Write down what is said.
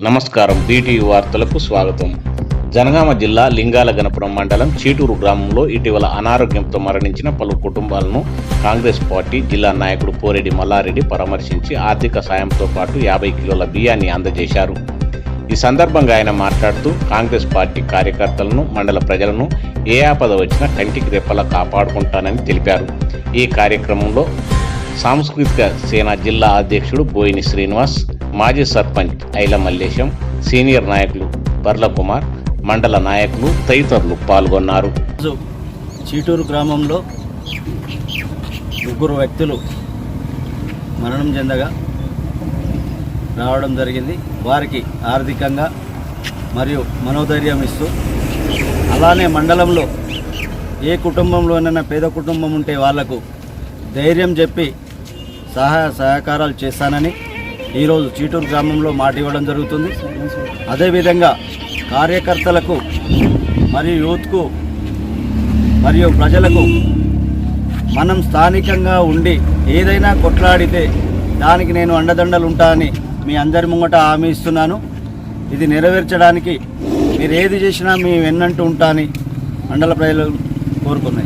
నమస్కారం. బీటీవీ వార్తలకు స్వాగతం. జనగామ జిల్లా లింగాల గణపురం మండలం చీటూరు గ్రామంలో ఇటీవల అనారోగ్యంతో మరణించిన పలు కుటుంబాలను కాంగ్రెస్ పార్టీ జిల్లా నాయకుడు పోరెడ్డి మల్లారెడ్డి పరామర్శించి ఆర్థిక సాయంతో పాటు యాభై కిలోల బియ్యాన్ని అందజేశారు. ఈ సందర్భంగా ఆయన మాట్లాడుతూ కాంగ్రెస్ పార్టీ కార్యకర్తలను మండల ప్రజలను ఏ ఆపద వచ్చినా కంటికి రెప్పలా కాపాడుకుంటానని తెలిపారు. ఈ కార్యక్రమంలో సాంస్కృతిక సేన జిల్లా అధ్యక్షుడు బోయిని శ్రీనివాస్ మాజీ సర్పంచ్ ఐల మల్లేశం సీనియర్ నాయకులు బర్ల కుమార్ మండల నాయకులు తదితరులు పాల్గొన్నారు. చీటూరు గ్రామంలో ముగ్గురు వ్యక్తులు మరణం చెందగా రావడం జరిగింది. వారికి ఆర్థికంగా మరియు మనోధైర్యం ఇస్తూ అలానే మండలంలో ఏ కుటుంబంలోనైనా పేద కుటుంబం ఉంటే వాళ్ళకు ధైర్యం చెప్పి సహాయ సహకారాలు చేస్తానని ఈరోజు చీటూరు గ్రామంలో మాట ఇవ్వడం జరుగుతుంది. అదేవిధంగా కార్యకర్తలకు మరియు యూత్కు మరియు ప్రజలకు మనం స్థానికంగా ఉండి ఏదైనా కొట్లాడితే దానికి నేను అండదండలు ఉంటానని మీ అందరి ముంగట హామీ ఇస్తున్నాను. ఇది నెరవేర్చడానికి మీరు ఏది చేసినా మీ వెన్నంటూ ఉంటానని మండల ప్రజలు করব না